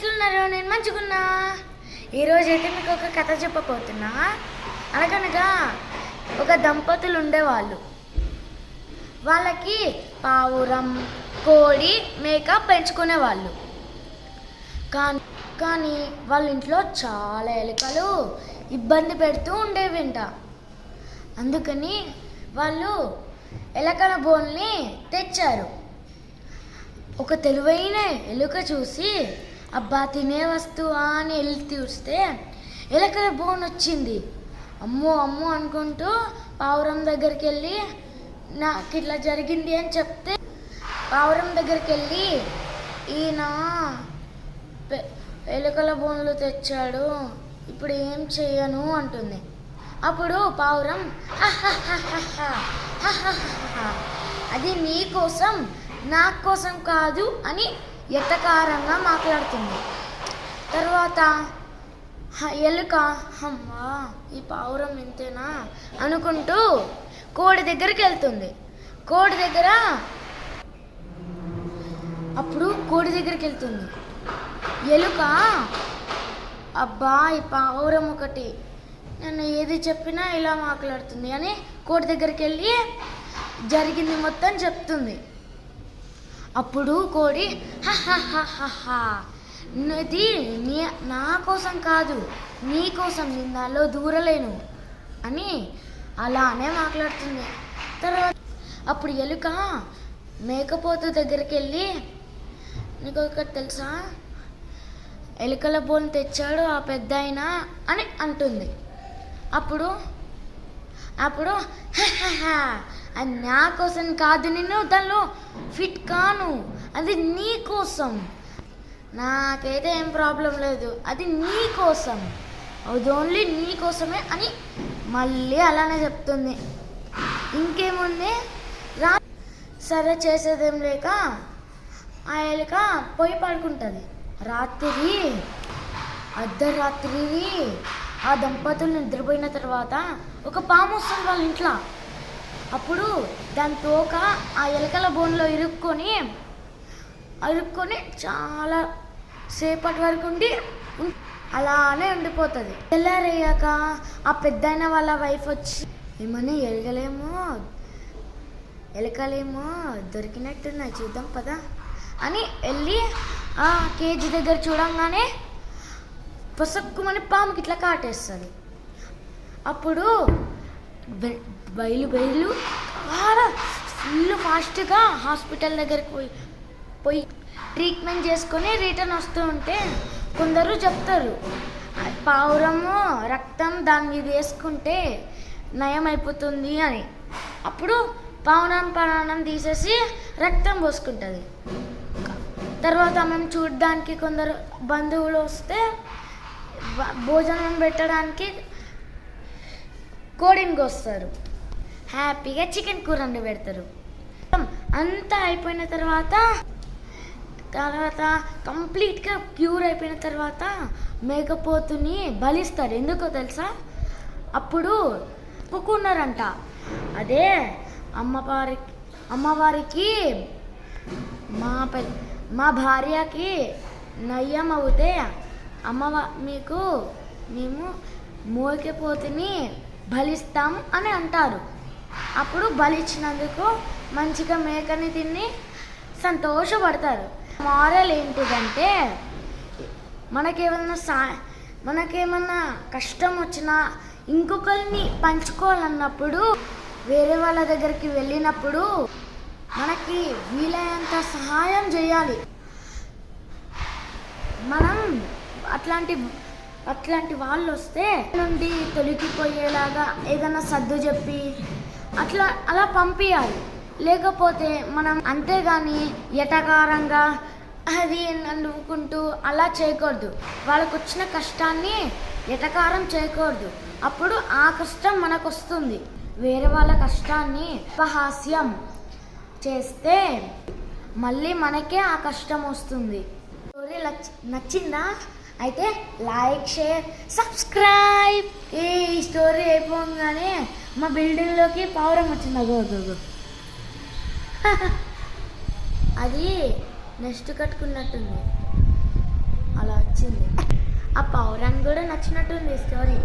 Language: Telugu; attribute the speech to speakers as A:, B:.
A: ఎట్లున్నారు నేను మంచిగున్నా. ఈరోజు అయితే మీకు ఒక కథ చెప్పబోతున్నా. అనగనగా ఒక దంపతులు ఉండేవాళ్ళు వాళ్ళకి పావురం కోడి మేక పెంచుకునేవాళ్ళు. కానీ కానీ వాళ్ళ ఇంట్లో చాలా ఎలుకలు ఇబ్బంది పెడుతూ ఉండేవింట. అందుకని వాళ్ళు ఎలకల బోల్ని తెచ్చారు. ఒక తెలివైన ఎలుక చూసి అబ్బా తినే వస్తువా అని వెళ్ళి చూస్తే ఎలకల బోన్ వచ్చింది. అమ్మో అమ్మో అనుకుంటూ పావురం దగ్గరికి వెళ్ళి నాకు ఇట్లా జరిగింది అని చెప్తే పావురం దగ్గరికి వెళ్ళి ఈయన ఎలుకల బోన్లు తెచ్చాడు ఇప్పుడు ఏం చేయను? అంటుంది. అప్పుడు పావురం అది నీ కోసం నా కోసం కాదు అని ఎత్తకారంగా మాట్లాడుతుంది. తర్వాత "హ, ఎలుక అమ్మా ఈ పావురం ఇంతేనా? అనుకుంటూ కోడి దగ్గరికి వెళ్తుంది. కోడి దగ్గర అప్పుడు కోడి దగ్గరికి వెళ్తుంది. ఎలుక అబ్బా ఈ పావురం ఒకటి. నన్ను ఏది చెప్పినా ఇలా మాట్లాడుతుంది అని కోడి దగ్గరికి వెళ్ళి జరిగింది మొత్తం చెప్తుంది. అప్పుడు కోడి "హహహహహ, ఇది నీ నా కోసం కాదు నీ కోసం నిన్నలో దూరలేను అని అలానే మాట్లాడుతుంది. తర్వాత అప్పుడు ఎలుక మేకపోతు దగ్గరికి వెళ్ళి నీకు ఒకటి తెలుసా? ఎలుకల బోన్ తెచ్చాడు ఆ పెద్ద అని అంటుంది. అప్పుడు అప్పుడు "హహహ, అది నా కోసం కాదు నేను దానిలో ఫిట్ కాను. అది నీ కోసం. నాకైతే ఏం ప్రాబ్లం లేదు. అది నీ కోసం. అది ఓన్లీ నీ కోసమే అని మళ్ళీ అలానే చెప్తుంది. ఇంకేముంది? రా. సరే చేసేదేం లేక ఆ ఎలుక పోయి పడుకుంటుంది. రాత్రి అర్ధరాత్రి ఆ దంపతులు నిద్రపోయిన తర్వాత ఒక పాము వస్తుంది వాళ్ళ ఇంట్లో. అప్పుడు దాని తోక ఆ ఎలకల బోన్లో ఇరుక్కొని అరుక్కొని చాలా సేపటి వరకు ఉండి అలానే ఉండిపోతుంది. తెల్లారయ్యాక ఆ పెద్దయిన వాళ్ళ వైఫ్ వచ్చి ఏమని ఎలగలేమో ఎలకలేమో దొరికినట్టున్నాయి చూద్దాం పదా అని వెళ్ళి ఆ కేజీ దగ్గర చూడంగానే పొసక్కుమని పాముకి ఇట్లా కాటేస్తుంది. అప్పుడు బయలు బయలు. ఫుల్ ఫాస్ట్గా హాస్పిటల్ దగ్గరికి పోయి పోయి ట్రీట్మెంట్ చేసుకొని రిటర్న్ వస్తూ ఉంటే కొందరు చెప్తారు పావురము రక్తం దాని మీద వేసుకుంటే నయం అయిపోతుంది అని. అప్పుడు పావురం ప్రాణం తీసేసి రక్తం పోసుకుంటుంది. తర్వాత మేము చూడడానికి కొందరు బంధువులు వస్తే భోజనం పెట్టడానికి కోడిని వస్తారు హ్యాపీగా చికెన్ కూర వండి పెడతారు అంతా అయిపోయిన తర్వాత తర్వాత కంప్లీట్గా ప్యూర్ అయిపోయిన తర్వాత మేకపోతుని బలిస్తారు. ఎందుకో తెలుసా? అప్పుడు ఒప్పుకున్నారంట అదే అమ్మవారికి అమ్మవారికి మా పె మా భార్యకి నయ్యం అవుతే అమ్మవ మీకు మేము మోకిపోతుని బలిస్తాం అని అంటారు. అప్పుడు బలిచ్చినందుకు మంచిగా మేకని తిని సంతోషపడతారు. మారల్ ఏంటిదంటే మనకేమన్నా సా మనకేమన్నా కష్టం వచ్చినా ఇంకొకరిని పంచుకోవాలన్నప్పుడు వేరే వాళ్ళ దగ్గరికి వెళ్ళినప్పుడు మనకి వీలైనంత సహాయం చేయాలి. మనం అట్లాంటి అట్లాంటి వాళ్ళు వస్తే నుండి తొలగిపోయేలాగా ఏదైనా సర్దు చెప్పి అట్లా అలా పంపించాలి లేకపోతే మనం అంతేగాని ఎటకారంగా అది అనుకుంటూ అలా చేయకూడదు. వాళ్ళకు వచ్చిన కష్టాన్ని ఎటకారం చేయకూడదు. అప్పుడు ఆ కష్టం మనకు వస్తుంది వేరే వాళ్ళ కష్టాన్ని ఉపహాస్యం చేస్తే మళ్ళీ మనకే ఆ కష్టం వస్తుంది. స్టోరీ నచ్చిందా? అయితే లైక్ షేర్ సబ్స్క్రైబ్. ఈ స్టోరీ అయిపోగానే మా బిల్డింగ్లోకి పావురం వచ్చింది. అగో అది నెక్స్ట్ కట్టుకున్నట్టుంది. అలా వచ్చింది. ఆ పౌరాన్ని కూడా నచ్చినట్టుంది స్టోరీ